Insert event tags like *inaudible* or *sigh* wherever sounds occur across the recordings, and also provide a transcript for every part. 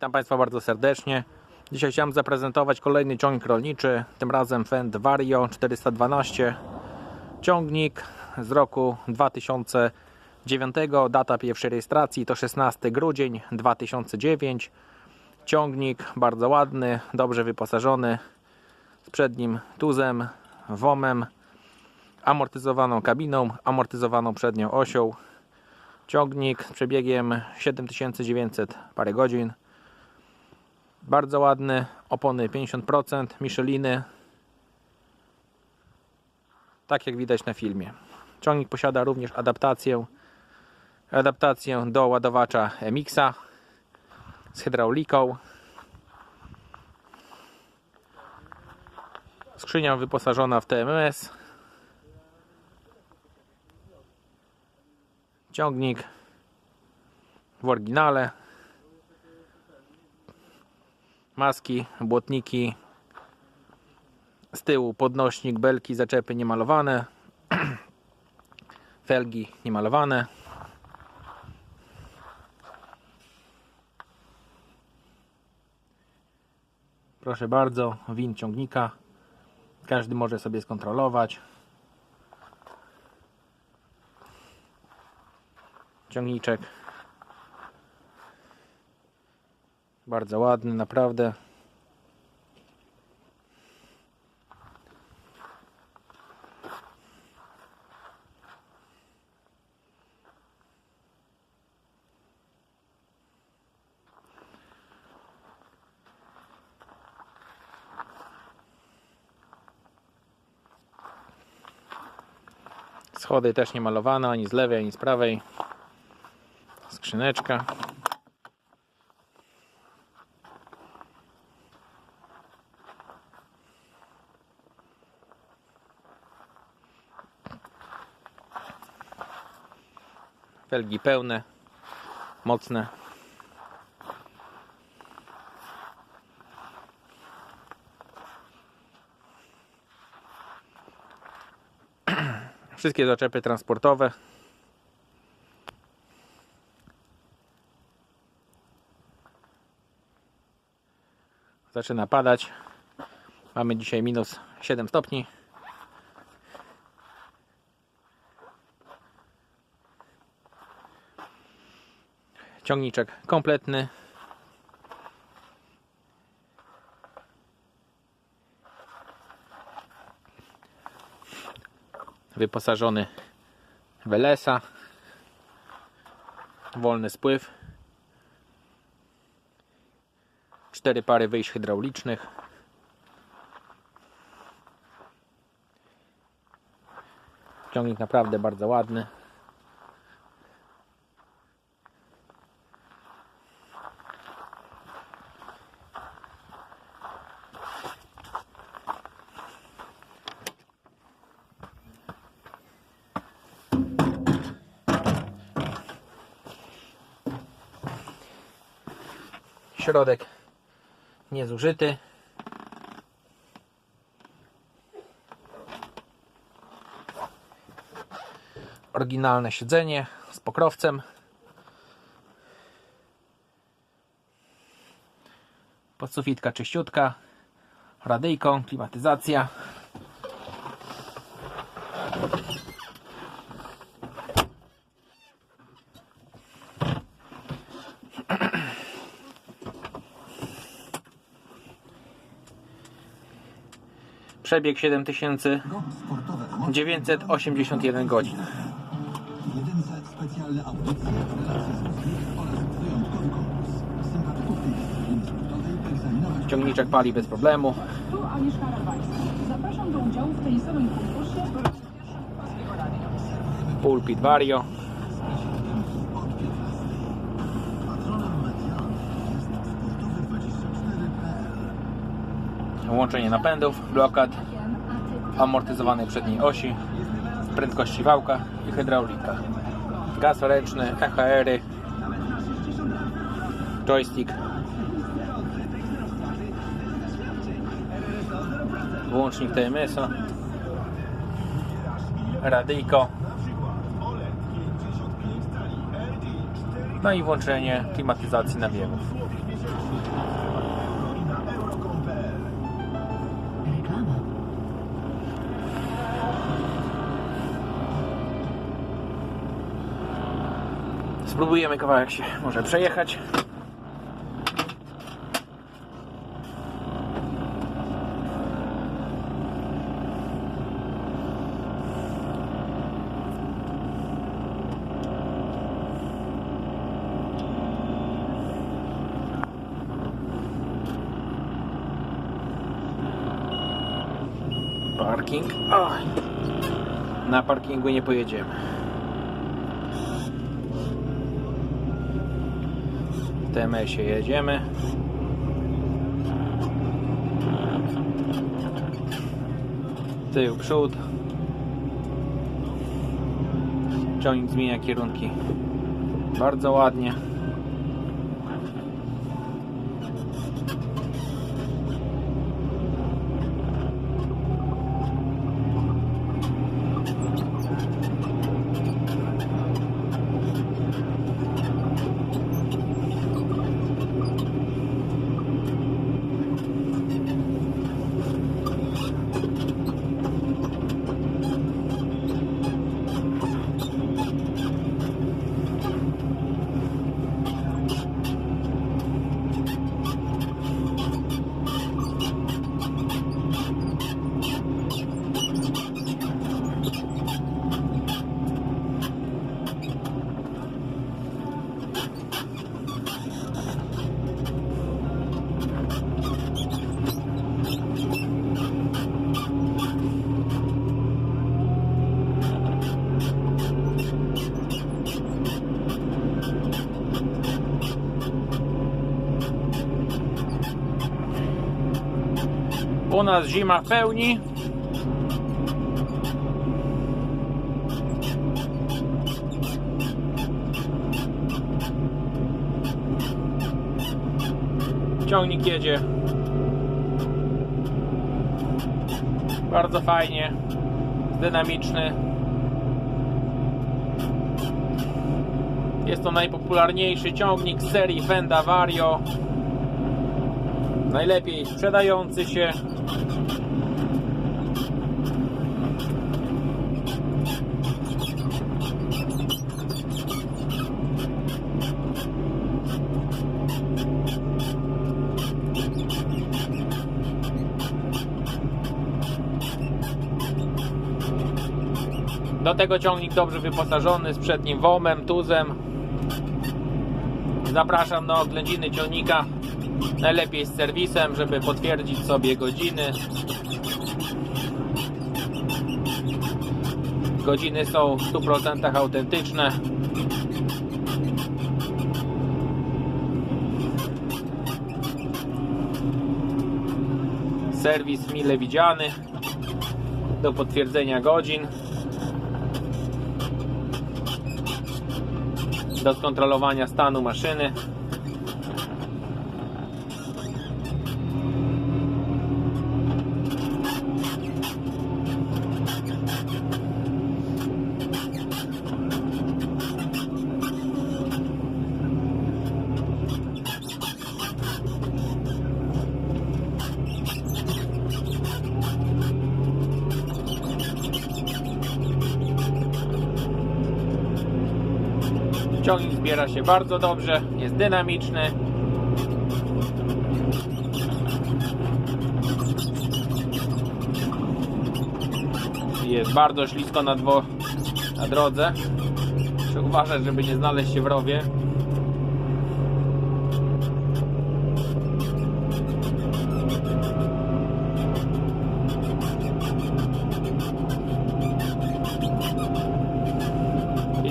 Witam Państwa bardzo serdecznie. Dzisiaj chciałem zaprezentować kolejny ciągnik rolniczy, tym razem Fendt Vario 412. Ciągnik z roku 2009, data pierwszej rejestracji to 16 grudzień 2009. Ciągnik bardzo ładny, dobrze wyposażony, z przednim tuzem, WOMem, amortyzowaną kabiną, amortyzowaną przednią osią. Ciągnik z przebiegiem 7900 parę godzin. Bardzo ładny, opony 50%, Micheliny. Tak jak widać na filmie. Ciągnik posiada również adaptację adaptację do ładowacza MX-a z hydrauliką. Skrzynia wyposażona w TMS. Ciągnik w oryginale. Maski, błotniki. Z tyłu podnośnik, belki, zaczepy niemalowane. *clears throat* Felgi niemalowane. Proszę bardzo, win ciągnika. Każdy może sobie skontrolować. Ciągniczek. Bardzo ładny, naprawdę. Schody też nie malowane, ani z lewej, ani z prawej. Skrzyneczka. Felgi pełne, mocne. *clears throat* Wszystkie zaczepy transportowe. Zaczyna padać. Mamy dzisiaj minus 7 stopni. Ciągniczek kompletny. Wyposażony w LS-a. Wolny spływ. Cztery pary wyjść hydraulicznych. Ciągnik naprawdę bardzo ładny. Środek niezużyty. Oryginalne siedzenie z pokrowcem. Podsufitka czyściutka. Radyjką, klimatyzacja. Serii instruktowej egzaminować Ciągniczek pali bez problemu. Tu Agnieszka Rabańska. Zapraszam do udziału w tenisowym konkursie w pierwszym polskiego radia. Pulpit Vario. Łączenie napędów, blokad, amortyzowanej przedniej osi, prędkości wałka i hydraulika. Gaz ręczny, EHR-y, joystick, włącznik TMS-a, radyjko, no i włączenie klimatyzacji nawiewów. Spróbujemy kawałek się może przejechać. Parking. Oj. Na parkingu nie pojedziemy. W TMS-ie jedziemy. Tył, przód. Ciągnik zmienia kierunki. Bardzo ładnie. Nas zima w pełni. Ciągnik jedzie. Bardzo fajnie. Dynamiczny. Jest to najpopularniejszy ciągnik serii Fenda Vario. Najlepiej sprzedający się. Do tego ciągnik dobrze wyposażony z przednim WOM-em, tuzem. Zapraszam na oględziny ciągnika. Najlepiej z serwisem, żeby potwierdzić sobie godziny. Godziny są w 100% autentyczne. Serwis mile widziany do potwierdzenia godzin. Do skontrolowania stanu maszyny. Ciągnik zbiera się bardzo dobrze, jest dynamiczny. Jest bardzo ślisko na, dwo, na drodze. Muszę uważać, żeby nie znaleźć się w rowie.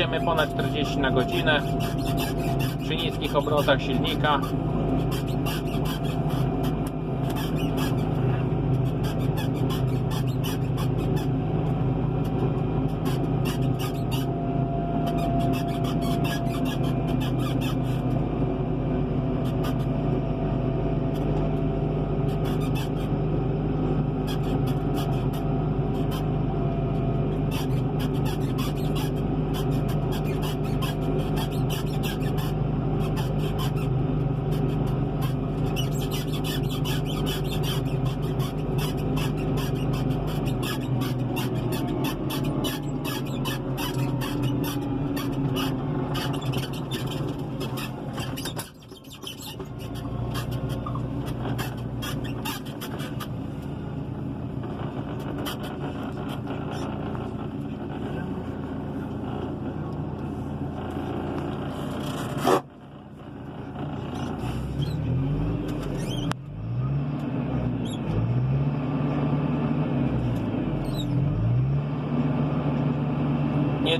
Jedziemy ponad 40 na godzinę przy niskich obrotach silnika.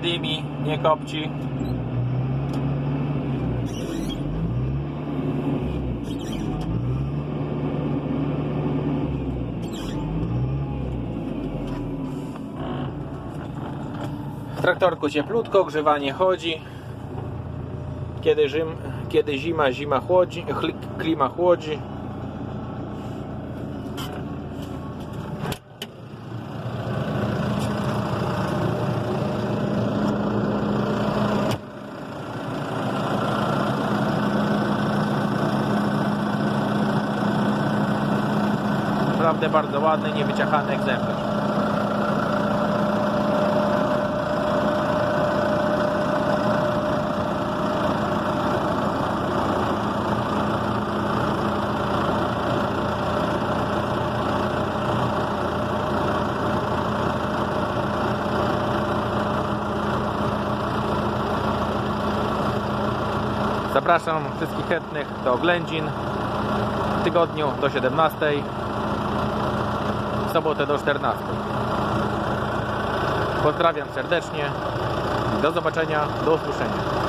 Dymi, nie kopci. W traktorku cieplutko, grzewanie chodzi. Kiedy, rzym, kiedy zima, zima chłodzi, klima chłodzi. Naprawdę bardzo ładny, niewyciachany egzemplarz. Zapraszam wszystkich chętnych do oględzin w tygodniu do 17, w sobotę do 14. Pozdrawiam serdecznie. Do zobaczenia, do usłyszenia.